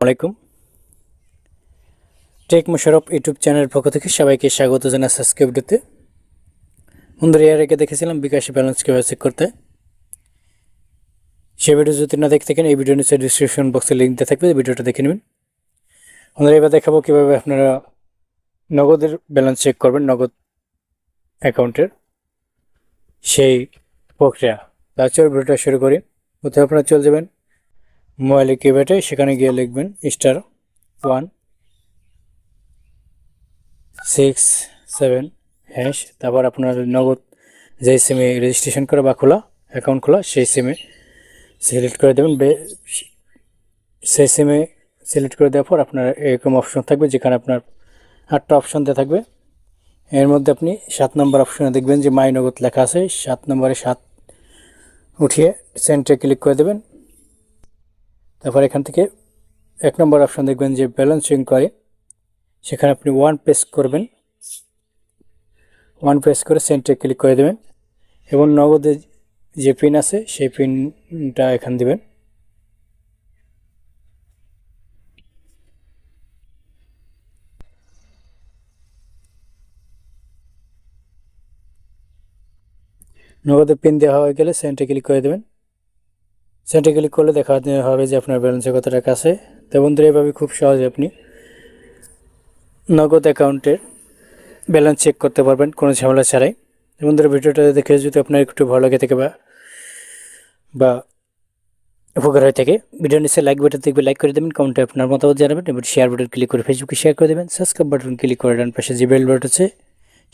আলাইকুম। Take Mosharraf YouTube চ্যানেলের পক্ষ থেকে সবাইকে স্বাগত জানাই সাবস্ক্রাইব ভিডিওতে বন্ধুরা, এর দেখেছিলাম বিকাশে ব্যালেন্স কীভাবে চেক করতে সে ভিডিও যদি না দেখতে থাকেন, এই ভিডিও নিচে ডিসক্রিপশন বক্সে লিঙ্ক দেওয়া থাকবে, ভিডিওটা দেখে নেবেন। বন্ধুরা, এবার দেখাবো কীভাবে আপনারা নগদের ব্যালেন্স চেক করবেন, নগদ অ্যাকাউন্টের সেই প্রক্রিয়া। তার ভিডিওটা শুরু করি। প্রথমে আপনারা চলে যাবেন। মোবাইলে কিবোর্ডে সেখানে গিয়ে লিখবেন star one six seven hash তারপর আপনার নগদ যে সিমে রেজিস্ট্রেশন করা বা খোলা অ্যাকাউন্ট খোলা, সেই সিমে সিলেক্ট করে দেবেন। সেই সিমে সিলেক্ট করে দেওয়ার পর আপনার এরকম অপশন থাকবে যেখানে আপনার আটটা অপশন দেওয়া থাকবে। এর মধ্যে আপনি সাত নম্বর অপশনে দেখবেন যে মাই নগদ লেখা আছে, সাত নম্বরে সাত উঠিয়ে সেন্টারে ক্লিক করে দেবেন। তারপর এখান থেকে এক নম্বর অপশন দেখবেন যে ব্যালেন্স করে। সেখানে আপনি ওয়ান প্রেস করবেন। ওয়ান প্রেস করে সেন্টারে ক্লিক করে দেবেন। এবং নগদে যে পিন আছে, সেই পিনটা এখান দিবেন। নগদে পিন দেওয়া হয়ে গেলে সেন্টারে ক্লিক করে দেবেন। সেন্টারে ক্লিক করলে দেখা হবে যে আপনার ব্যালেন্সে কত টাকা আছে তো বন্ধুরা, এভাবে খুব সহজে আপনি নগদ অ্যাকাউন্টের ব্যালেন্স চেক করতে পারবেন কোনো ঝামেলা ছাড়াই। বন্ধুরা, ভিডিওটা দেখে যদি আপনার একটু ভালো লাগে থাকে বা বা উপকার হয়ে থাকে ভিডিও নিচে লাইক বাটন দেখবে লাইক করে দেবেন কমেন্টে আপনার মতামত জানাবেন এবং শেয়ার বাটন ক্লিক করে ফেসবুকে শেয়ার করে দেবেন সাবস্ক্রাইব বাটন ক্লিক করে ডান পাশে যে বেল আছে